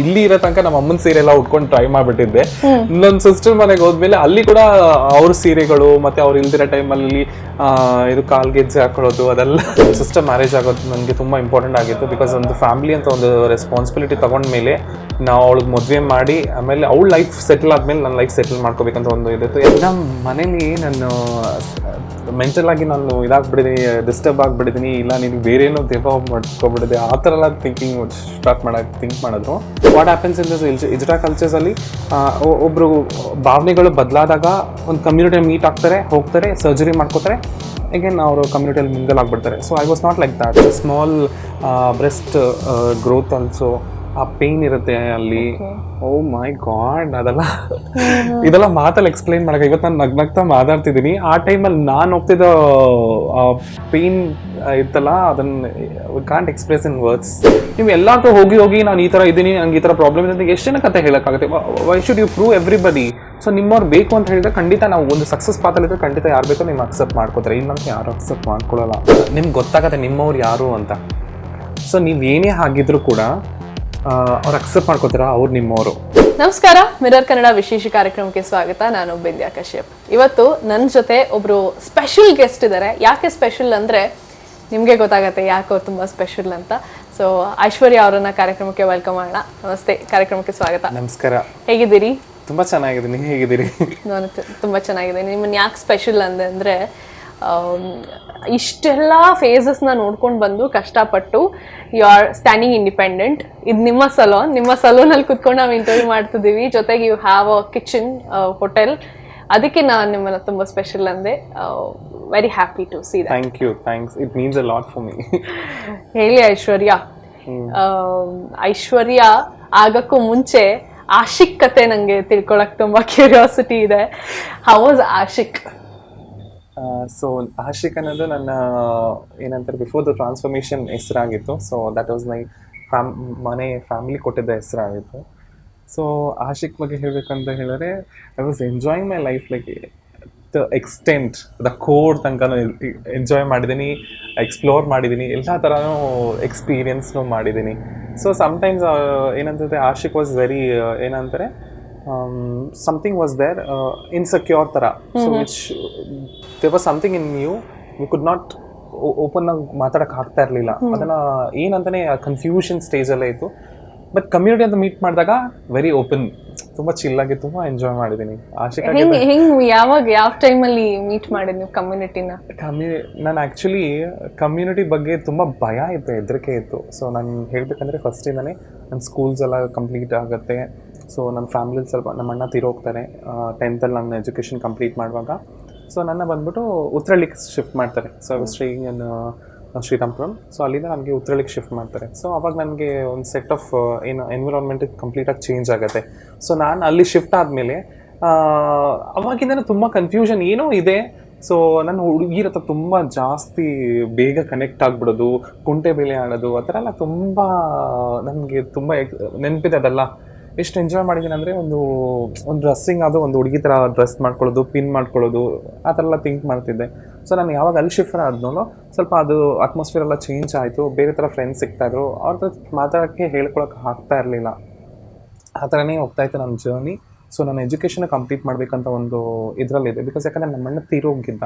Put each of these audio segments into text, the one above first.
ಇಲ್ಲಿ ಇರೋ ತನಕ ನಮ್ಮ ಅಮ್ಮನ ಸೀರೆ ಎಲ್ಲ ಉಟ್ಕೊಂಡು ಟ್ರೈ ಮಾಡ್ಬಿಟ್ಟಿದ್ದೆ. ನನ್ನ ಸಿಸ್ಟರ್ ಮನೆಗೆ ಹೋದ್ಮೇಲೆ ಅಲ್ಲಿ ಕೂಡ ಅವ್ರ ಸೀರೆಗಳು ಮತ್ತೆ ಅವ್ರು ಇಲ್ದಿರೋ ಟೈಮಲ್ಲಿ ಇದು ಕಾಲ್ ಗೆಜ್ಜೆ ಹಾಕೊಳ್ಳೋದು, ಅದೆಲ್ಲ ಸಿಸ್ಟರ್ ಮ್ಯಾರೇಜ್ ಆಗೋದು ನನಗೆ ತುಂಬಾ ಇಂಪಾರ್ಟೆಂಟ್ ಆಗಿತ್ತು ಬಿಕಾಸ್ ಒಂದು ಫ್ಯಾಮಿಲಿ ಅಂತ ಒಂದು ರೆಸ್ಪಾನ್ಸಿಬಿಲಿಟಿ ತಗೊಂಡ್ಮೇಲೆ ನಾವು ಅವಳಿಗೆ ಮದುವೆ ಮಾಡಿ, ಆಮೇಲೆ ಅವಳ ಲೈಫ್ ಸೆಟಲ್ ಆದ್ಮೇಲೆ ನನ್ನ ಲೈಫ್ ಸೆಟಲ್ ಮಾಡ್ಕೋಬೇಕಂತ ಒಂದು ಇದಿತ್ತು. ಎಲ್ಲ ಮನೇಲಿ ನಾನು ಮೆಂಟಲ್ ಆಗಿ ನಾನು ಇದಾಗ್ಬಿಟ್ಟಿದ್ದೀನಿ ಡಿಸ್ಟರ್ಬ್ ಆಗ್ಬಿಟ್ಟಿದ್ದೀನಿ ಇಲ್ಲ ನೀನು ಬೇರೆ ಏನೋ ದೇವ ಮಾಡ್ಕೊಬಿಟ್ಟಿದೆ ಆ ಥರ ಎಲ್ಲ ಥಿಂಕಿಂಗ್ ಸ್ಟಾರ್ಟ್ ಮಾಡಕ್ಕೆ ಥಿಂಕ್ ಮಾಡಿದ್ರು. What happens in this hijra ಕಲ್ಚರ್ಸಲ್ಲಿ ಒಬ್ಬರು ಭಾವನೆಗಳು ಬದಲಾದಾಗ ಒಂದು ಕಮ್ಯುನಿಟಿ ಮೀಟ್ ಆಗ್ತಾರೆ, ಹೋಗ್ತಾರೆ ಸರ್ಜರಿ ಮಾಡ್ಕೋತಾರೆ ಅಗೇನ್ ಅವರು ಕಮ್ಯುನಿಟಿಯಲ್ಲಿ ಮಿಂಗಲ್ ಆಗಿಬಿಡ್ತಾರೆ. So I was not like that small breast growth also ಆ ಪೇನ್ ಇರುತ್ತೆ ಅಲ್ಲಿ. ಓ ಮೈ ಗಾಡ್ ಅದೆಲ್ಲ ಇದೆಲ್ಲ ಮಾತಲ್ಲಿ ಎಕ್ಸ್ಪ್ಲೈನ್ ಮಾಡಕ್ಕೆ ಇವತ್ತು ನಾನು ನಗ್ನಗ್ತಾ ಮಾತಾಡ್ತಿದ್ದೀನಿ. ಆ ಟೈಮಲ್ಲಿ ನಾನು ಹೋಗ್ತಿದ್ದ ಪೇನ್ ಇತ್ತಲ್ಲ ಅದನ್ನ ಕಾಂಟ್ ಎಕ್ಸ್ಪ್ರೆಸ್ ಇನ್ ವರ್ಡ್ಸ್ ನೀವು ಎಲ್ಲಾರ್ಗೂ ಹೋಗಿ ಹೋಗಿ ನಾನು ಈ ಥರ ಇದ್ದೀನಿ ನಂಗೆ ಈ ಥರ ಪ್ರಾಬ್ಲಮ್ ಇದೆ ಅಂತ ಎಷ್ಟು ಜನ ಕತೆ ಹೇಳೋಕ್ಕಾಗುತ್ತೆ? Why should you prove everybody so ನಿಮ್ಮವ್ರು ಬೇಕು ಅಂತ ಹೇಳಿದ್ರೆ ಖಂಡಿತ ನಾವು ಒಂದು ಸಕ್ಸಸ್ ಪಾತಲ್ಲಿದ್ದರೆ ಖಂಡಿತ ಯಾರು ಬೇಕೋ ನಿಮ್ಗೆ ಅಕ್ಸೆಪ್ಟ್ ಮಾಡ್ಕೋತಾರೆ. ಇನ್ನಂತ ಯಾರು ಅಕ್ಸೆಪ್ಟ್ ಮಾಡ್ಕೊಳ್ಳಲ್ಲ ನಿಮ್ಗೆ ಗೊತ್ತಾಗತ್ತೆ ನಿಮ್ಮವ್ರು ಯಾರು ಅಂತ. ಸೊ ನೀವು ಏನೇ ಆಗಿದ್ರು ಕೂಡ ಅವ್ರು ಅಕ್ಸೆಪ್ಟ್ ಮಾಡ್ಕೋತೀರಾ ಅವ್ರು ನಿಮ್ಮವರು ನಮಸ್ಕಾರ ಮಿರರ್ ಕನ್ನಡ ವಿಶೇಷ ಕಾರ್ಯಕ್ರಮಕ್ಕೆ ಸ್ವಾಗತ. ನಾನು ಬಿಂದ್ಯಾ ಕಶ್ಯಪ್. ಇವತ್ತು ನನ್ನ ಜೊತೆ ಒಬ್ರು ಸ್ಪೆಷಲ್ ಗೆಸ್ಟ್ ಇದ್ದಾರೆ ಯಾಕೆ ಸ್ಪೆಷಲ್ ಅಂದ್ರೆ ನಿಮಗೆ ಗೊತ್ತಾಗತ್ತೆ ಯಾಕೆ ಅವ್ರು ತುಂಬಾ ಸ್ಪೆಷಲ್ ಅಂತ. ಸೊ ಐಶ್ವರ್ಯ ಅವರನ್ನ ಕಾರ್ಯಕ್ರಮಕ್ಕೆ ವೆಲ್ಕಮ್ ಮಾಡೋಣ. ನಮಸ್ತೆ ಕಾರ್ಯಕ್ರಮಕ್ಕೆ ಸ್ವಾಗತ. ನಮಸ್ಕಾರ. ಹೇಗಿದ್ದೀರಿ? ತುಂಬಾ ಚೆನ್ನಾಗಿದೆ ನೀವು ಹೇಗಿದ್ದೀರಿ? ನಾನು ತು- ತುಂಬಾ ಚೆನ್ನಾಗಿದೆ ನಿಮ್ಮನ್ನ ಯಾಕೆ ಸ್ಪೆಷಲ್ ಅಂದೆ ಅಂದ್ರೆ ಇಷ್ಟೆಲ್ಲ ಫೇಸಸ್ನ ನೋಡ್ಕೊಂಡು ಬಂದು ಕಷ್ಟಪಟ್ಟು ಯು ಆರ್ ಸ್ಟ್ಯಾಂಡಿಂಗ್ ಇಂಡಿಪೆಂಡೆಂಟ್ ಇದು ನಿಮ್ಮ ಸಲೂನ್ ನಿಮ್ಮ ಸಲೂನಲ್ಲಿ ಕುತ್ಕೊಂಡು ನಾವು ಇಂಟರ್ವ್ಯೂ ಮಾಡ್ತಿದ್ದೀವಿ. ಜೊತೆಗೆ you have a kitchen hotel ಅದಕ್ಕೆ ನಾನು ನಿಮ್ಮನ್ನ ತುಂಬ ಸ್ಪೆಷಲ್ ಅಂದೆ. Very happy to see thank you thanks it means a lot for me ಹೇಳಿ ಐಶ್ವರ್ಯ. ಆಮ್, ಐಶ್ವರ್ಯ ಆಗಕ್ಕೂ ಮುಂಚೆ ಆಶಿಕ್ ಕತೆ ನಂಗೆ ತಿಳ್ಕೊಳಕ್ ತುಂಬಾ ಕ್ಯೂರಿಯಾಸಿಟಿ ಇದೆ. How was Ashik so Ashik ಅನ್ನೋದು ನನ್ನ, ಏನಂತಾರೆ before the transformation ಹೆಸರಾಗಿತ್ತು. So that was my fam ಮನೆ ಫ್ಯಾಮಿಲಿ ಕೊಟ್ಟಿದ್ದ ಹೆಸರಾಗಿತ್ತು. ಸೊ ಆಶಿಕ್ ಬಗ್ಗೆ ಹೇಳಬೇಕಂತ ಹೇಳಿದ್ರೆ I was enjoying my life like the extent the core ತನಕನೂ ಎಂಜಾಯ್ ಮಾಡಿದ್ದೀನಿ ಎಕ್ಸ್ಪ್ಲೋರ್ ಮಾಡಿದ್ದೀನಿ, ಎಲ್ಲ ಥರನೂ ಎಕ್ಸ್ಪೀರಿಯನ್ಸ್ನು ಮಾಡಿದ್ದೀನಿ. ಸೊ ಸಮ್ಟೈಮ್ಸ್ ಏನಂತಂದರೆ ಆಶಿಕ್ ವಾಸ್ ವೆರಿ ಏನಂತಾರೆ ಸಮಥಿಂಗ್ ವಾಸ್ ದೇರ್ ಇನ್ಸೆಕ್ಯೂರ್ ಥರ so which they was something in you you could not open ಆಗಿ ಮಾತಾಡಕ್ಕೆ ಆಗ್ತಾ ಇರಲಿಲ್ಲ. ಅದನ್ನ ಏನಂತಾನೆ ಕನ್ಫ್ಯೂಷನ್ ಸ್ಟೇಜಲ್ಲೇ ಇತ್ತು. ಬಟ್ ಕಮ್ಯುನಿಟಿ ಅಂತ ಮೀಟ್ ಮಾಡಿದಾಗ ವೆರಿ ಓಪನ್ ತುಂಬ ಆಗಿ ತುಂಬಾ ಎಂಜಾಯ್ ಮಾಡಿದೀನಿ. ಆಶಿಕ್ ಹೆಂಗ್ ಹೆಂಗ್ ಯಾವಾಗ ಯಾವ ಅಲ್ಲಿ ಮೀಟ್ ಮಾಡಿದ್ ನೀವು ಕಮ್ಯುನಿಟಿನ ಕಮ್ಯು ನಾನು ಆಕ್ಚುಲಿ ಕಮ್ಯುನಿಟಿ ಬಗ್ಗೆ ತುಂಬಾ ಭಯ ಇತ್ತು ಹೆದರಿಕೆ ಇತ್ತು. ಸೊ ನಾನು ಹೇಳ್ಬೇಕಂದ್ರೆ ಫಸ್ಟ್ ಇಂದಾನೆ ನನ್ನ ಸ್ಕೂಲ್ಸ್ ಎಲ್ಲ ಕಂಪ್ಲೀಟ್ ಆಗುತ್ತೆ. ಸೊ ನನ್ನ ಫ್ಯಾಮಿಲಿ ಸ್ವಲ್ಪ ನಮ್ಮ ಅಣ್ಣ ತೀರೋಗ್ತಾರೆ. ಟೆಂತಲ್ಲಿ ನನ್ನ ಎಜುಕೇಷನ್ ಕಂಪ್ಲೀಟ್ ಮಾಡುವಾಗ. ಸೊ ನನ್ನ ಬಂದ್ಬಿಟ್ಟು ಉತ್ತರಳ್ಳಿಗೆ ಶಿಫ್ಟ್ ಮಾಡ್ತಾರೆ. ಸೊ ಶ್ರೀ ಶ್ರೀರಾಮ್ಪುರಂ. ಸೊ ಅಲ್ಲಿಂದ ನನಗೆ ಉತ್ತರಳಿಗೆ ಶಿಫ್ಟ್ ಮಾಡ್ತಾರೆ. ಸೊ ಅವಾಗ ನನಗೆ ಒಂದು ಸೆಟ್ ಆಫ್ ಏನು ಎನ್ವಿರಾನ್ಮೆಂಟ್ ಕಂಪ್ಲೀಟಾಗಿ ಚೇಂಜ್ ಆಗುತ್ತೆ. ಸೊ ನಾನು ಅಲ್ಲಿ ಶಿಫ್ಟ್ ಆದಮೇಲೆ ಅವಾಗಿಂದ ತುಂಬ ಕನ್ಫ್ಯೂಷನ್ ಏನೋ ಇದೆ. ಸೊ ನನ್ನ ಹುಡುಗಿರ ಹತ್ರ ತುಂಬ ಜಾಸ್ತಿ ಬೇಗ ಕನೆಕ್ಟ್ ಆಗ್ಬಿಡೋದು, ಕುಂಟೆ ಬೆಲೆ ಆಡೋದು, ಆ ಥರ ಎಲ್ಲ ತುಂಬ ನನಗೆ ತುಂಬ ನೆನಪಿದೆ ಅದೆಲ್ಲ. ಎಷ್ಟು ಎಂಜಾಯ್ ಮಾಡಿದ್ದೀನಿ ಅಂದರೆ ಒಂದು ಒಂದು ಡ್ರೆಸ್ಸಿಂಗ್ ಅದು, ಒಂದು ಹುಡುಗಿ ಥರ ಡ್ರೆಸ್ ಮಾಡ್ಕೊಳ್ಳೋದು ಪಿನ್ ಮಾಡ್ಕೊಳ್ಳೋದು, ಆ ಥರ ಎಲ್ಲ ಥಿಂಕ್ ಮಾಡ್ತಿದ್ದೆ. ಸೊ ನಾನು ಯಾವಾಗ ಅಲ್ಲಿ ಶಿಫ್ಟ್ ಆದ್ನೋ ಸ್ವಲ್ಪ ಅದು ಅಟ್ಮಾಸ್ಫಿಯರ್ ಎಲ್ಲ ಚೇಂಜ್ ಆಯಿತು, ಬೇರೆ ಥರ ಫ್ರೆಂಡ್ಸ್ ಸಿಗ್ತಾಯಿದ್ರು ಅವ್ರ ಹತ್ರ ಮಾತಾಡೋಕ್ಕೆ ಹೇಳ್ಕೊಳಕ್ಕೆ ಆಗ್ತಾ ಇರಲಿಲ್ಲ. ಆ ಥರನೇ ಹೋಗ್ತಾ ಇತ್ತು ನನ್ನ ಜರ್ನಿ ಸೊ ನನ್ನ ಎಜುಕೇಷನ್ ಕಂಪ್ಲೀಟ್ ಮಾಡಬೇಕಂತ ಒಂದು ಇದರಲ್ಲಿದೆ ಬಿಕಾಸ್ ಯಾಕಂದರೆ ನಮ್ಮ ಅಣ್ಣ ತೀರೋಗಿದ್ದ.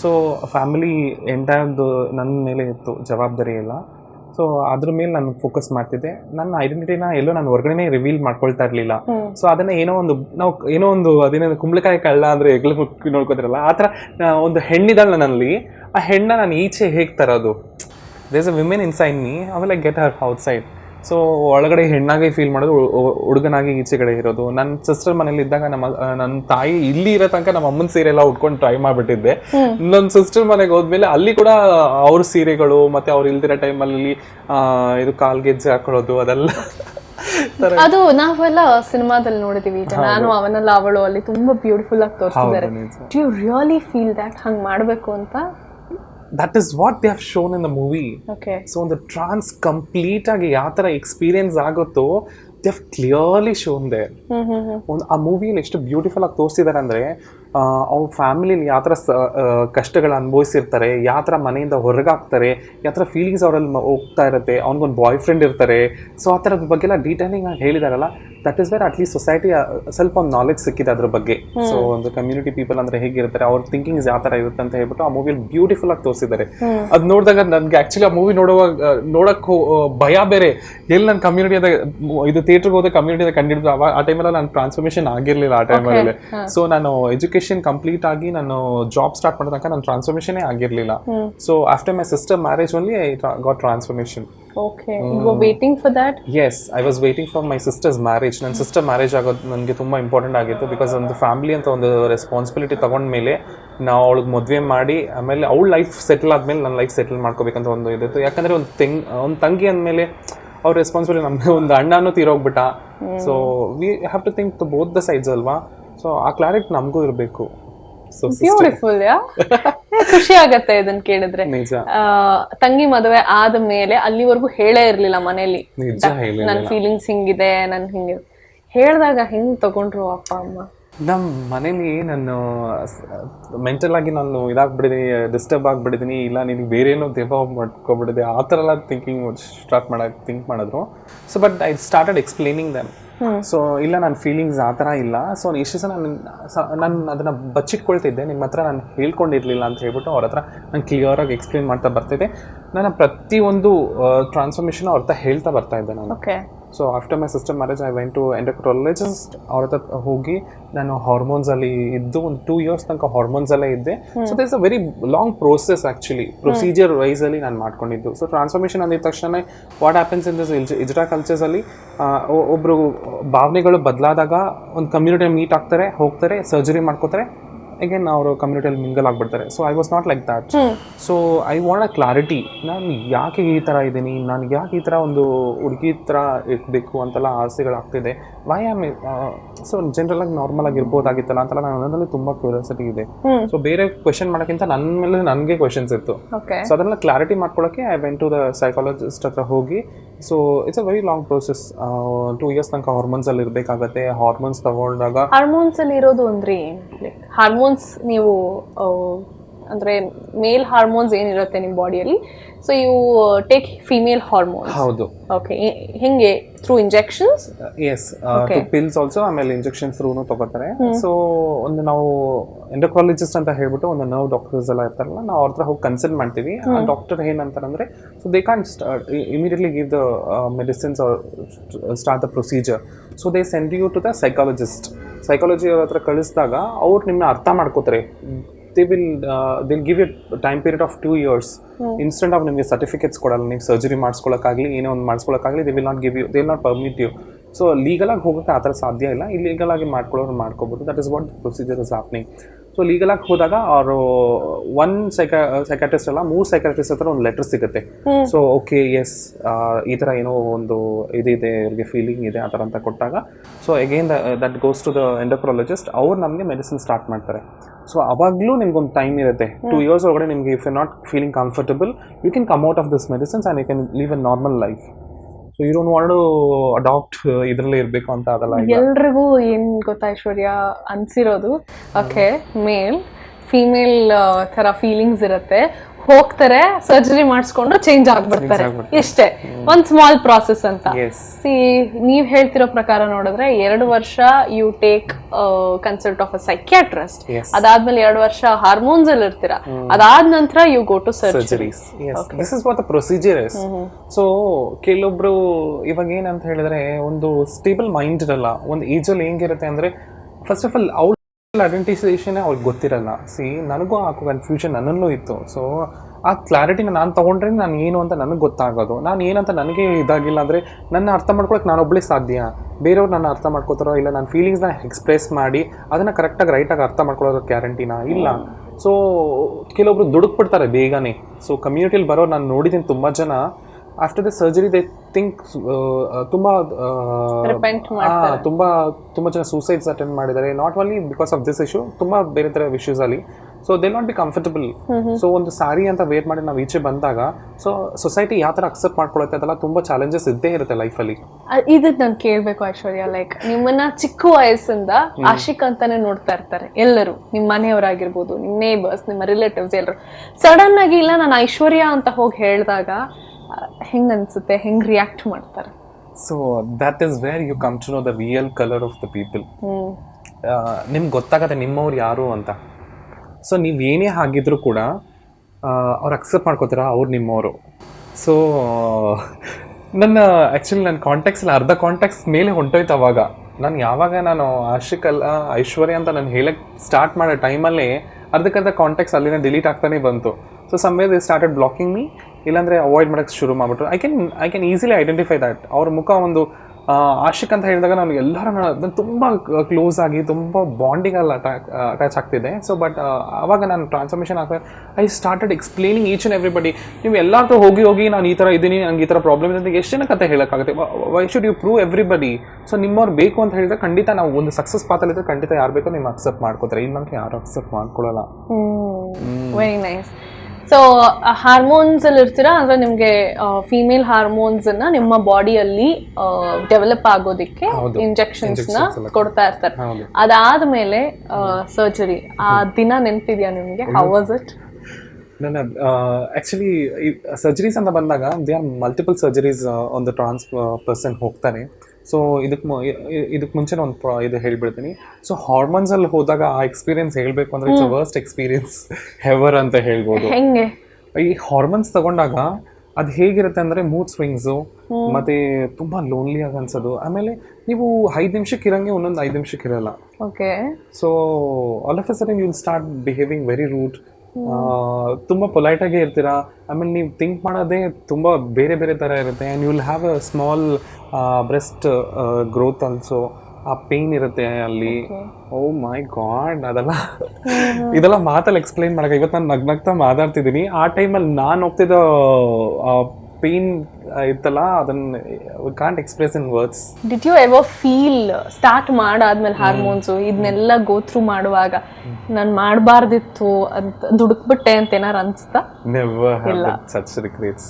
ಸೊ ಫ್ಯಾಮಿಲಿ ಎಂಟೈರ್ದು ನನ್ನ ಮೇಲೆ ಇತ್ತು, ಜವಾಬ್ದಾರಿ ಎಲ್ಲ. ಸೊ ಅದ್ರ ಮೇಲೆ ನಾನು ಫೋಕಸ್ ಮಾಡ್ತಿದ್ದೆ. ನನ್ನ ಐಡೆಂಟಿಟಿನ ಎಲ್ಲೋ ನಾನು ಹೊರಗಡೆ ರಿವೀಲ್ ಮಾಡ್ಕೊಳ್ತಾ ಇರಲಿಲ್ಲ. ಸೊ ಅದನ್ನ ಏನೋ ಒಂದು ನಾವು ಏನೋ ಒಂದು ಅದೇನೋ ಕುಂಬಳಕಾಯಿ ಕಳ್ಳ ಅಂದ್ರೆ ಎಗ್ಲು ಮುಕ್ಕಿ ನೋಡ್ಕೋತಿರಲ್ಲ ಆ ಥರ ಒಂದು ಹೆಣ್ಣಿದಾಳೆ ನನ್ನಲ್ಲಿ ಆ ಹೆಣ್ಣ ನಾನು ಈಚೆ ಹೇಗೆ ತರೋದು? Does a women inside me ಆಮೇಲೆ get her outside so ಒಳಗಡೆ ಹೆಣ್ಣಾಗಿ ಫೀಲ್ ಮಾಡೋದು ಹುಡುಗನಾಗಿ ಈಚೆ ಕಡೆ ಇರೋದು. ನನ್ನ ಸಿಸ್ಟರ್ ಮನೇಲಿ ಇದ್ದಾಗ ನಮ್ಮ ನನ್ನ ತಾಯಿ ಇಲ್ಲಿ ಇರೋ ತನಕ ನಮ್ಮ ಅಮ್ಮನ ಸೀರೆ ಎಲ್ಲ ಉಟ್ಕೊಂಡು ಟ್ರೈ ಮಾಡ್ಬಿಟ್ಟಿದ್ದೆ. ನನ್ನ ಸಿಸ್ಟರ್ ಮನೆಗೆ ಹೋದ್ಮೇಲೆ ಅಲ್ಲಿ ಕೂಡ ಅವ್ರ ಸೀರೆಗಳು ಮತ್ತೆ ಅವ್ರು ಇಲ್ದಿರೋ ಟೈಮಲ್ಲಿ ಇದು ಕಾಲ್ ಗೆಜ್ಜೆ ಹಾಕೊಳ್ಳೋದು ಅದೆಲ್ಲ. ಅದು ನಾವೆಲ್ಲ ಸಿನಿಮಾದಲ್ಲಿ ನೋಡಿದೀವಿ ಈಗ. ನಾನು ಅವನಲ್ಲ ಅವಳು ಅಲ್ಲಿ ತುಂಬಾ ಬ್ಯೂಟಿಫುಲ್ ಆಗಿ ತೋರಿಸಿದ್ದಾರೆ. ಯು ರಿಯಲಿ ಫೀಲ್ ದಟ್ ಹಂಗ್ ಮಾಡ್ಬೇಕು ಅಂತ that is what they have shown in the movie so ಒಂದು ಟ್ರಾನ್ಸ್ ಕಂಪ್ಲೀಟ್ ಆಗಿ ಯಾವ ಥರ ಎಕ್ಸ್ಪೀರಿಯನ್ಸ್ ಆಗುತ್ತೋ they have clearly shown they ಒಂದು ಆ ಮೂವಿಯಲ್ಲಿ ಎಷ್ಟು ಬ್ಯೂಟಿಫುಲ್ ಆಗಿ ತೋರಿಸಿದ್ದಾರೆ ಅಂದರೆ ಅವ್ರ ಫ್ಯಾಮಿಲಿಲಿ ಯಾವ ಥರ ಸ ಕಷ್ಟಗಳು ಅನುಭವಿಸಿರ್ತಾರೆ ಯಾವ ಥರ ಮನೆಯಿಂದ ಹೊರಗಾಗ್ತಾರೆ ಯಾವ ಥರ ಫೀಲಿಂಗ್ಸ್ ಅವರಲ್ಲಿ ಹೋಗ್ತಾ ಇರುತ್ತೆ ಅವ್ನಿಗೊಂದು ಬಾಯ್ ಫ್ರೆಂಡ್ ಇರ್ತಾರೆ. ಸೊ ಆ ಥರದ ಬಗ್ಗೆ ಎಲ್ಲ ಡೀಟೇಲಿಂಗ್ ಆಗಿ ಹೇಳಿದಾರಲ್ಲ that is where at least society ಸ್ವಲ್ಪ ಒಂದು ನಾಲೆಜ್ ಸಿಕ್ಕಿದೆ ಅದ್ರ ಬಗ್ಗೆ. ಸೊ ಒಂದು ಕಮ್ಯುನಿಟಿ ಪೀಪಲ್ ಅಂದ್ರೆ ಹೇಗಿರ್ತಾರೆ ಅವ್ರ ಥಿಂಕಿಂಗ್ಸ್ ಯಾವ ಥರ ಇರುತ್ತೆ ಅಂತ ಹೇಳ್ಬಿಟ್ಟು ಆ ಮೂವಿಯಲ್ಲಿ ಬ್ಯೂಟಿಫುಲ್ ಆಗಿ ತೋರಿಸಿದ್ದಾರೆ. ಅದು ನೋಡಿದಾಗ ನನಗೆ ಆಕ್ಚುಲಿ ಆ ಮೂವಿ ನೋಡುವಾಗ ನೋಡಕ್ಕೆ ಭಯ ಬೇರೆ. ಎಲ್ಲಿ ನನ್ನ ಕಮ್ಯುನಿಟಿ ಅದ ಇದು ಥಿಯೇಟರ್ಗೆ ಹೋದ ಕಮ್ಯುನಿಟಿ ಅದ ಕಂಡಿದ್ದು ಅವಾಗ ಆ ಟೈಮಲ್ಲಿ ನಾನು ಟ್ರಾನ್ಸ್ಫಾರ್ಮೇಷನ್ ಆಗಿರಲಿಲ್ಲ ಆ ಟೈಮಲ್ಲಿ ಸೊ ನಾನು ಎಜುಕೇಶನ್ ಕಂಪ್ಲೀಟ್ ಆಗಿ ನಾನು ಜಾಬ್ ಸ್ಟಾರ್ಟ್ ಮಾಡಿದ ತನಕ ನಾನು ಟ್ರಾನ್ಸ್ಫಾರ್ಮೇಶನೇ ಆಗಿರ್ಲಿಲ್ಲ. So after my sister marriage only I got transformation okay waiting for that as I was waiting for my sister's marriage ನನ್ನ ಸಿಸ್ಟರ್ ಮ್ಯಾರೇಜ್ ಆಗೋದು ನನಗೆ ತುಂಬ ಇಂಪಾರ್ಟೆಂಟ್ ಆಗಿತ್ತು ಬಿಕಾಸ್ ಒಂದು ಫ್ಯಾಮಿಲಿ ಅಂತ ಒಂದು ರೆಸ್ಪಾನ್ಸಿಬಿಲಿಟಿ ತಗೊಂಡ್ಮೇಲೆ ನಾವು ಅವಳಿಗೆ ಮದುವೆ ಮಾಡಿ ಆಮೇಲೆ ಅವಳ ಲೈಫ್ ಸೆಟಲ್ ಆದ್ಮೇಲೆ ನನ್ನ ಲೈಫ್ ಸೆಟಲ್ ಮಾಡ್ಕೋಬೇಕಂತ ಒಂದು ಇದಿತ್ತು. ಯಾಕಂದ್ರೆ ಒಂದು ತೆಂಗ್ ಒಂದು ತಂಗಿ ಅಂದಮೇಲೆ ಅವ್ರ ರೆಸ್ಪಾನ್ಸಿಬಿಲಿಟಿ ನಮಗೆ ಒಂದು ಅಣ್ಣನೂ ತೀರೋಗ್ಬಿಟ್ಟ. So we have to think both the sides ಅಲ್ವಾ? ಸೊ ಆ ಕ್ಲಾರಿಟಿ ನಮಗೂ ಇರಬೇಕು. ಬ್ಯೂಟಿಫುಲ್ ಖುಷಿ ಆಗತ್ತೆ ಇದನ್ನ ಕೇಳಿದ್ರೆ. ತಂಗಿ ಮದುವೆ ಆದ ಮೇಲೆ ಅಲ್ಲಿವರೆಗೂ ಹೇಳೇ ಇರ್ಲಿಲ್ಲ ಮನೇಲಿ. ನನ್ ಫೀಲಿಂಗ್ಸ್ ಹಿಂಗಿದೆ ನನ್ ಹಿಂಗೆ. ಹೇಳ್ದಾಗ ಹೆಂಗ್ ತಗೊಂಡ್ರು ಅಪ್ಪ ಅಮ್ಮ? ನಮ್ಮ ಮನೇಲಿ ನಾನು ಮೆಂಟಲ್ ಆಗಿ ನಾನು ಇದಾಗ್ಬಿಡಿದೀನಿ ಡಿಸ್ಟರ್ಬ್ ಆಗ್ಬಿಡಿದೀನಿ ಇಲ್ಲ ನಿನಗೆ ಬೇರೆ ಏನೋ ದೇವ ಮಾಡ್ಕೊಬಿಡಿದೆ ಆ ಥರ ಎಲ್ಲ ಥಿಂಕಿಂಗ್ ಸ್ಟಾರ್ಟ್ ಮಾಡಕ್ಕೆ ಥಿಂಕ್ ಮಾಡಿದ್ರು. So but I started explaining them so ಇಲ್ಲ ನನ್ನ ಫೀಲಿಂಗ್ಸ್ ಆ ಥರ ಇಲ್ಲ. ಸೊ ಎಷ್ಟು ಸಹ ನಾನು ನಾನು ಅದನ್ನು ಬಚ್ಚಿಟ್ಕೊಳ್ತಿದ್ದೆ. ನಿಮ್ಮ ಹತ್ರ ನಾನು ಹೇಳ್ಕೊಂಡಿರ್ಲಿಲ್ಲ ಅಂತ ಹೇಳ್ಬಿಟ್ಟು ಅವ್ರ ಹತ್ರ ನಾನು ಕ್ಲಿಯರಾಗಿ ಎಕ್ಸ್ಪ್ಲೇನ್ ಮಾಡ್ತಾ ಬರ್ತಿದ್ದೆ. ನನ್ನ ಪ್ರತಿಯೊಂದು ಟ್ರಾನ್ಸ್ಫಾರ್ಮೇಷನ್ ಅವ್ರ ಹತ್ರ ಹೇಳ್ತಾ ಬರ್ತಾ ಇದ್ದೆ ನಾನು. Okay so after my sister marriage I went to endocrinologist ಅವ್ರ ಹತ್ರ ಹೋಗಿ ನಾನು ಹಾರ್ಮೋನ್ಸ್ ಅಲ್ಲಿ ಇದ್ದು ಒಂದು ಟೂ ಇಯರ್ಸ್ ತನಕ ಹಾರ್ಮೋನ್ಸ್ ಅಲ್ಲೇ ಇದ್ದೆ. So this a very long process actually procedure wise ಅಲ್ಲಿ ನಾನು ಮಾಡ್ಕೊಂಡಿದ್ದು. ಸೊ ಟ್ರಾನ್ಸ್ಫಾರ್ಮೇಷನ್ ಅಂದಿದ ತಕ್ಷಣ what happens in this hijra cultures ಅಲ್ಲಿ ಒಬ್ರು ಭಾವನೆಗಳು ಬದಲಾದಾಗ ಒಂದು ಕಮ್ಯುನಿಟಿ ಮೀಟ್ ಆಗ್ತಾರೆ ಹೋಗ್ತಾರೆ ಸರ್ಜರಿ ಮಾಡ್ಕೋತಾರೆ. ಅಗೇನ್ ಅವರು ಕಮ್ಯುನಿಟಿಯಲ್ಲಿ ಮಿಂಗಲ್ ಆಗ್ಬಿಡ್ತಾರೆ. So I was not like that so I want a clarity ನಾನು ಯಾಕೆ ಈ ಥರ ಇದ್ದೀನಿ? ನಾನು ಯಾಕೆ ಈ ಥರ ಒಂದು ಹುಡುಗಿ ಥರ ಇರಬೇಕು ಅಂತೆಲ್ಲ ಆಸೆಗಳಾಗ್ತಿದೆ ವೈ ಆಮ್ ಸೊ ಜನರಲ್ ಆಗಿ ನಾರ್ಮಲ್ ಆಗಿ ಇರ್ಬೋದಾಗಿತ್ತಲ್ಲ ಅಂತೆಲ್ಲ ನಾನು ನನ್ನಲ್ಲಿ ತುಂಬ ಕ್ಯೂರಿಯಾಸಿಟಿ ಇದೆ. ಸೊ ಬೇರೆ ಕ್ವೆಶನ್ ಮಾಡೋಕ್ಕಿಂತ ನನ್ನ ಮೇಲೆ ನನಗೆ ಕ್ವೆಶನ್ಸ್ ಇತ್ತು. ಸೊ ಅದನ್ನೆಲ್ಲ ಕ್ಲಾರಿಟಿ ಮಾಡ್ಕೊಳ್ಳೋಕ್ಕೆ I went to the psychologist ಹತ್ರ ಹೋಗಿ so it's a very long process two years ತನಕ ಹಾರ್ಮೋನ್ಸ್ ಅಲ್ಲಿ ಇರಬೇಕಾಗತ್ತೆ. ಹಾರ್ಮೋನ್ಸ್ ತಗೊಂಡಾಗ ಹಾರ್ಮೋನ್ಸ್ ಅಲ್ಲಿ ಇರೋದು ಅಂದ್ರೆ ಹಾರ್ಮೋನ್ಸ್ ನೀವು ಅಂದ್ರೆ ಮೇಲ್ ಹಾರ್ಮೋನ್ಸ್ ಏನಿರುತ್ತೆ ನಿಮ್ಮ ಬಾಡಿಯಲ್ಲಿ so you take female hormones ಹೌದು. ಓಕೆ ಹೆಂಗೆ? Through injections yes pills also ಆಮೇಲೆ ಇಂಜೆಕ್ಷನ್ ಥ್ರೂನು ತಗೋತಾರೆ. ಸೊ ಒಂದು ನಾವು ಎಂಡೋಕಾಲಜಿಸ್ಟ್ ಅಂತ ಹೇಳ್ಬಿಟ್ಟು ಒಂದು ನರ್ವ್ ಡಾಕ್ಟರ್ಸ್ ಎಲ್ಲ ಇರ್ತಾರಲ್ಲ ನಾವು ಅವ್ರ ಹತ್ರ ಹೋಗಿ ಕನ್ಸಲ್ಟ್ ಮಾಡ್ತೀವಿ. ಆ doctor ಏನಂತಾರಂದ್ರೆ so they can immediately give the medicines start the procedure so they send you to the psychologist psychology ಅವ್ರ ಹತ್ರ ಕಳಿಸಿದಾಗ ಅವ್ರು ನಿಮ್ಮನ್ನ ಅರ್ಥ ಮಾಡ್ಕೋತಾರೆ. They will will give you time period of two years instant of ನಿಮಗೆ certificates ಕೊಡಲ್ಲ ನೀವು ಸರ್ಜರಿ ಮಾಡಿಸ್ಕೊಳ್ಳೋಕ್ಕಾಗಲಿ ಏನೋ ಒಂದು ಮಾಡಿಸ್ಕೊಳ್ಳೋಕ್ಕಾಗಲಿ they will not give you they will not permit you so ಲೀಗಲಾಗಿ ಹೋಗೋಕ್ಕೆ ಆ ಥರ ಸಾಧ್ಯ ಇಲ್ಲ. ಇಲ್ಲೀಗಲ್ ಆಗಿ ಮಾಡ್ಕೊಳ್ಳೋರು ಮಾಡ್ಕೋಬೋದು. That is what procedure is happening so ಲೀಗಲಾಗಿ ಹೋದಾಗ ಅವರು ಒನ್ ಸೈಕಾ ಸೈಕಾಟ್ರಿಸ್ಟ್ ಅಲ್ಲ ಮೂರು ಸೈಕಾಟ್ರಿಸ್ಟ್ ಹತ್ರ ಒಂದು ಲೆಟರ್ ಸಿಗುತ್ತೆ. ಸೊ ಓಕೆ ಎಸ್ ಈ ಥರ ಏನೋ ಒಂದು ಇದಿದೆ ಇವ್ರಿಗೆ ಫೀಲಿಂಗ್ ಇದೆ ಆ ಥರ ಅಂತ ಕೊಟ್ಟಾಗ. So again that goes to the endocrinologist ಅವ್ರು ನಮಗೆ ಮೆಡಿಸಿನ್ ಸ್ಟಾರ್ಟ್ ಮಾಡ್ತಾರೆ. ಸೊ ಅವಾಗಲೂ ನಿಮ್ಗೊಂದು ಟೈಮ್ ಇರುತ್ತೆ. ಟೂ ಇಯರ್ಸ್ ಒಳಗಡೆ ನಿಮ್ಗೆ if you not feeling comfortable you can come out of this medicines and you can leave a normal life so you don't want adapt ಇದರಲ್ಲೇ ಇರಬೇಕು ಅಂತ ಅದಲ್ಲ ಎಲ್ರಿಗೂ ಏನ್ ಗೊತ್ತಾ ಐಶ್ವರ್ಯ? ಅನ್ಸಿರೋದು. ಓಕೆ ಮೇಲ್ ಫೀಮೇಲ್ ತರ ಫೀಲಿಂಗ್ಸ್ ಇರುತ್ತೆ. ಹೋಗ್ತಾರೆ ಸರ್ಜರಿ ಮಾಡಿಸ್ಕೊಂಡು ಚೇಂಜ್ ಆಗ್ಬಿಡ್ತಾರೆ. ಇಷ್ಟೇ. ಒಂದ್ ಸ್ಮಾಲ್ ಪ್ರಾಸೆಸ್ ಅಂತ. ಸಿ ನೀವ್ ಹೇಳ್ತಿರೋ ಪ್ರಕಾರ ನೋಡಿದ್ರೆ ಎರಡು ವರ್ಷ you take consult of a psychiatrist ಅದಾದ್ಮೇಲೆ ಎರಡು ವರ್ಷ ಹಾರ್ಮೋನ್ಸ್ ಅಲ್ಲಿ ಇರ್ತೀರಾ. ಅದಾದ ನಂತರ you go to surgery surgeries this is what the procedure is so ಕೆಲವೊಬ್ರು ಇವಾಗ ಏನಂತ ಹೇಳಿದ್ರೆ ಒಂದು ಸ್ಟೇಬಲ್ ಮೈಂಡ್ ಇರಲ್ಲ. ಒಂದು ಏಜಲ್ಲಿ ಹೆಂಗಿರುತ್ತೆ ಅಂದ್ರೆ ಫಸ್ಟ್ ಆಫ್ ಆಲ್ ಅವ್ಳ ಐಡೆಂಟಿಫಿಕೇಶನ್ ಅವ್ರಿಗೆ ಗೊತ್ತಿರಲ್ಲ. ಸಿ ನನಗೂ ಆ ಕನ್ಫ್ಯೂಷನ್ ನನ್ನಲ್ಲೂ ಇತ್ತು. ಸೊ ಆ ಕ್ಲಾರಿಟಿನ ನಾನು ತಗೊಂಡ್ರೆ ನಾನು ಏನು ಅಂತ ನನಗೆ ಗೊತ್ತಾಗೋದು. ನಾನು ಏನಂತ ನನಗೆ ಇದಾಗಿಲ್ಲ ಅಂದರೆ ನನ್ನ ಅರ್ಥ ಮಾಡ್ಕೊಳಕ್ಕೆ ನಾನೊಬ್ಬಳೇ ಸಾಧ್ಯ. ಬೇರೆಯವ್ರು ನನ್ನ ಅರ್ಥ ಮಾಡ್ಕೋತಾರೋ ಇಲ್ಲ ನನ್ನ ಫೀಲಿಂಗ್ಸ್ನ ಎಕ್ಸ್ಪ್ರೆಸ್ ಮಾಡಿ ಅದನ್ನು ಕರೆಕ್ಟಾಗಿ ರೈಟಾಗಿ ಅರ್ಥ ಮಾಡ್ಕೊಳ್ಳೋದು ಗ್ಯಾರಂಟಿನ ಇಲ್ಲ. ಸೊ ಕೆಲವೊಬ್ರು ದುಡುಕ್ಬಿಡ್ತಾರೆ ಬೇಗನೆ. ಸೊ ಕಮ್ಯುನಿಟಿಲಿ ಬರೋ ನಾನು ನೋಡಿದ್ದೀನಿ ತುಂಬ ಜನ. After the surgery they think ತುಂಬ ತುಂಬಾ ತುಂಬ ಜನ ಸೂಸೈಡ್ಸ್ ಅಟೆಂಡ್ ಮಾಡಿದ್ದಾರೆ. Not only because of this issue ತುಂಬ ಬೇರೆ ಥರ ಇಶ್ಯೂಸ್ ಅಲ್ಲಿ. So they not be comfortable so ಒಂದು ಸಾರಿ ಅಂತ ವೇರ್ ಮಾಡಿ ನಾವು ಈಚೆ ಬಂದಾಗ ಸೊ ಸೊಸೈಟಿ ಯಾವ ಥರ ಅಕ್ಸೆಪ್ಟ್ ಮಾಡ್ಕೊಳತ್ತೆ ಅದೆಲ್ಲ ತುಂಬ ಚಾಲೆಂಜಸ್ ಇದ್ದೇ ಇರುತ್ತೆ ಲೈಫಲ್ಲಿ ಇದಕ್ಕೆ ನಾನು ಕೇಳ್ಬೇಕು ಐಶ್ವರ್ಯ ಲೈಕ್ ನಿಮ್ಮನ್ನ ಚಿಕ್ಕ ವಯಸ್ಸಿಂದ ಆಶಿಕ್ ಅಂತಾನೆ ನೋಡ್ತಾ ಇರ್ತಾರೆ. ಎಲ್ಲರೂ ನಿಮ್ಮ ಮನೆಯವರಾಗಿರ್ಬೋದು ನಿಮ್ಮ ನೇಬರ್ಸ್ ನಿಮ್ಮ ರಿಲೇಟಿವ್ಸ್ ಎಲ್ಲರೂ ಸಡನ್ ಆಗಿ ಇಲ್ಲ ನಾನು ಐಶ್ವರ್ಯ ಅಂತ ಹೋಗಿ ಹೇಳಿದಾಗ ಹೆಂಗ್ ಅನ್ಸುತ್ತೆ ಹೆಂಗ್ ರಿಯಾಕ್ಟ್ ಮಾಡ್ತಾರೆ? So that is where you come to know the real colour of the people ನಿಮ್ಗೆ ಗೊತ್ತಾಗತ್ತೆ ನಿಮ್ಮವ್ರು ಯಾರು ಅಂತ. ಸೊ ನೀವು ಏನೇ ಆಗಿದ್ರು ಕೂಡ ಅವ್ರು ಅಕ್ಸೆಪ್ಟ್ ಮಾಡ್ಕೋತೀರ ಅವ್ರು ನಿಮ್ಮವರು. ಸೊ ನನ್ನ ಆ್ಯಕ್ಚುಲಿ ನನ್ನ ಕಾಂಟ್ಯಾಕ್ಟ್ಸಲ್ಲಿ ಅರ್ಧ ಕಾಂಟ್ಯಾಕ್ಟ್ಸ್ ಮೇಲೆ ಹೊಂಟೋಯ್ತು ಅವಾಗ. ನಾನು ಯಾವಾಗ ನಾನು ಆಶಿಕ್ ಅಲ್ಲ ಐಶ್ವರ್ಯ ಅಂತ ನಾನು ಹೇಳಕ್ಕೆ ಸ್ಟಾರ್ಟ್ ಮಾಡೋ ಟೈಮಲ್ಲಿ ಅರ್ಧಕ್ಕರ್ಧ ಕಾಂಟ್ಯಾಕ್ಟ್ಸ್ ಅಲ್ಲಿನ ಡಿಲೀಟ್ ಆಗ್ತಾನೆ ಬಂತು. So someway they started blocking me ಇಲ್ಲಾಂದರೆ ಅವಾಯ್ಡ್ ಮಾಡೋಕ್ಕೆ ಶುರು ಮಾಡಿಬಿಟ್ರು. I can I can easily identify that ಅವ್ರ ಮುಖ ಒಂದು ಆಶಿಕ್ ಅಂತ ಹೇಳಿದಾಗ ನಾನು ಎಲ್ಲರೂ ನಾನು ತುಂಬ ಕ್ಲೋಸ್ ಆಗಿ ತುಂಬ ಬಾಂಡಿಂಗ್ ಅಲ್ಲಿ ಅಟ್ಯಾಕ್ ಅಟ್ಯಾಚ್ ಆಗ್ತಿದೆ. ಸೊ ಬಟ್ ಆವಾಗ ನಾನು ಟ್ರಾನ್ಸ್ಫರ್ಮೇಷನ್ ಆಗ್ತದೆ I started explaining each and everybody ನೀವು ಎಲ್ಲರೂ ಹೋಗಿ ಹೋಗಿ ನಾನು ಈ ಥರ ಇದ್ದೀನಿ ನಂಗೆ ಈ ಥರ ಪ್ರಾಬ್ಲಮ್ ಇದೆ. ಅಂತ ಎಷ್ಟು ಜನ ಕತೆ ಹೇಳೋಕ್ಕಾಗುತ್ತೆ? Why should you prove everybody so ನಿಮ್ಮವ್ರು ಬೇಕು ಅಂತ ಹೇಳಿದ್ರೆ ಖಂಡಿತ ನಾವು ಒಂದು ಸಕ್ಸಸ್ ಇದ್ದರೆ ಖಂಡಿತ ಯಾರು ಬೇಕೋ ನಿಮ್ಮ ಅಕ್ಸೆಪ್ಟ್ ಮಾಡ್ಕೋತಾರೆ. ಇನ್ನೊಂದು ಯಾರು ಅಕ್ಸೆಪ್ಟ್ ಮಾಡ್ಕೊಳ್ಳಲ್ಲ ವೆರಿ ನೈಸ್ ಸೊ ಹಾರ್ಮೋನ್ಸ್ ಅಲ್ಲಿ ಇರ್ತೀರಾ? ಅಂದ್ರೆ ನಿಮ್ಗೆ ಫಿಮೇಲ್ ಹಾರ್ಮೋನ್ಸ್ ಅನ್ನ ನಿಮ್ಮ ಬಾಡಿಯಲ್ಲಿ ಡೆವಲಪ್ ಆಗೋದಿಕ್ಕೆ ಇಂಜೆಕ್ಷನ್ಸ್ನ ಕೊಡ್ತಾ ಇರ್ತಾರೆ. ಅದಾದ್ಮೇಲೆ ಸರ್ಜರಿ ಆ ದಿನ ನೆನಪಿದ್ಯಾ ನಿಮ್ಗೆ? ಹೌ ವಾಸ್ ಇಟ್ ನನ್ನ ಆ್ಯಕ್ಚುಲಿ ಸರ್ಜರೀಸ್ ಅಂತ ಬಂದಾಗ ದೇ ಆರ್ ಮಲ್ಟಿಪಲ್ ಸರ್ಜರೀಸ್ ಒಂದು ಟ್ರಾನ್ಸ್ ಪರ್ಸನ್ ಹೋಗ್ತಾನೆ. ಸೊ ಇದಕ್ಕೆ ಇದಕ್ಕೆ ಮುಂಚೆ ಒಂದು ಪ್ರಾ ಇದು ಹೇಳ್ಬಿಡ್ತೀನಿ. ಸೊ ಹಾರ್ಮೋನ್ಸಲ್ಲಿ ಹೋದಾಗ ಆ ಎಕ್ಸ್ಪೀರಿಯನ್ಸ್ ಹೇಳಬೇಕು ಅಂದರೆ ಇಟ್ಸ್ ವರ್ಸ್ಟ್ ಎಕ್ಸ್ಪೀರಿಯನ್ಸ್ ಹೆವರ್ ಅಂತ ಹೇಳ್ಬೋದು. ಹೆಂಗೆ? ಈ ಹಾರ್ಮೋನ್ಸ್ ತಗೊಂಡಾಗ ಅದು ಹೇಗಿರುತ್ತೆ ಅಂದರೆ ಮೂಡ್ ಸ್ವಿಂಗ್ಸು ಮತ್ತೆ ತುಂಬ ಲೋನ್ಲಿ ಆಗಿ ಅನ್ಸೋದು. ಆಮೇಲೆ ನೀವು ಐದು ನಿಮಿಷಕ್ಕೆ ಇರಂಗೆ ಒಂದೊಂದು ಐದು ನಿಮಿಷಕ್ಕೆ ಇರಲ್ಲ. Okay so all of a sudden will start behaving very rude ತುಂಬ ಆಗಿ ಇರ್ತೀರಾ? ಆಮೇಲೆ ನೀವು ಥಿಂಕ್ ಮಾಡೋದೇ ತುಂಬ ಬೇರೆ ಬೇರೆ ಥರ ಇರುತ್ತೆ. And you will have a small breast growth also ಆ ಪೇನ್ ಇರುತ್ತೆ ಅಲ್ಲಿ. ಓ ಮೈ ಗಾಡ್ ಅದೆಲ್ಲ ಇದೆಲ್ಲ ಮಾತಲ್ಲಿ ಎಕ್ಸ್ಪ್ಲೈನ್ ಮಾಡಕ್ಕೆ. ಇವತ್ತು ನಾನು ನಗ್ನಗ್ತಾ ಮಾತಾಡ್ತಿದ್ದೀನಿ. ಆ ಟೈಮಲ್ಲಿ ನಾನು ಹೋಗ್ತಿದ್ದ ಪೇನ್ ಇತ್ತಲ್ಲ ಅದನ್ನ can't express in words did you ever feel start ಮಾಡಾದ್ಮೇಲೆ ಹಾರ್ಮೋನ್ಸ್ ಇದನ್ನೆಲ್ಲ ಗೋ ಥ್ರೂ ಮಾಡುವಾಗ ನಾನು ಮಾಡಬಾರ್ದಿತ್ತು ಅಂತ ದುಡುಕ್ಬಿಟ್ಟೆ ಅಂತ ಏನಾರ ಅನ್ಸ್ತಾ? Never have such regrets